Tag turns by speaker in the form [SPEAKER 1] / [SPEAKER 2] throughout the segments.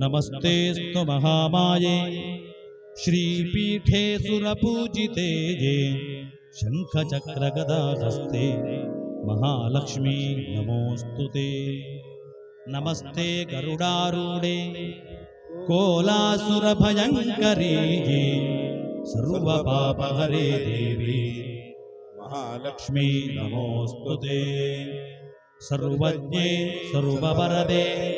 [SPEAKER 1] नमस्तेऽस्तु महामाये। श्रीपीठे सुरपूजिते ये शङ्खचक्रगदाहस्ते महालक्ष्मी नमोऽस्तु ते। नमस्ते गरुडारूढे। कोलासुरभयङ्करी ये सर्वपापहरे देवी। महालक्ष्मी नमोऽस्तु ते। सर्वज्ञे, सर्ववरदे।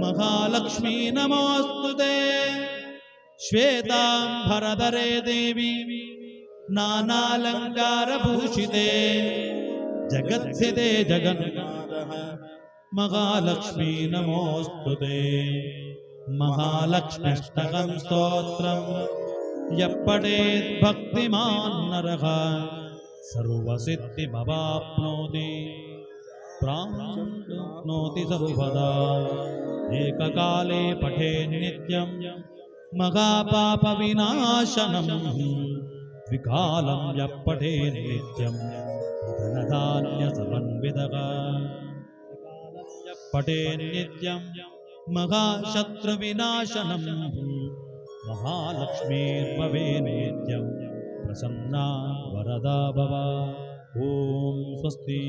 [SPEAKER 1] महालक्ष्मी नमोऽस्तु ते श्वेताम्बरधरे देवी, नानालङ्कारभूषिते। जगत्सिते जगन्नाथः, महालक्ष्मी नमोऽस्तु ते महालक्ष्म्यष्टकं स्तोत्रम् यः पठेत् भक्तिमान् नरः, सर्वसिद्धिमवाप्नोति। प्राप्नोति सर्वदा। एककाले पठे नित्यं महापापविनाशनम् द्विकालं यः पठे नित्यं धनधान्यसमन्वितः पठे नित्यं महाशत्रुविनाशनम् महालक्ष्मीर्भवे नित्यं प्रसन्ना वरदा भव ॐ स्वस्ति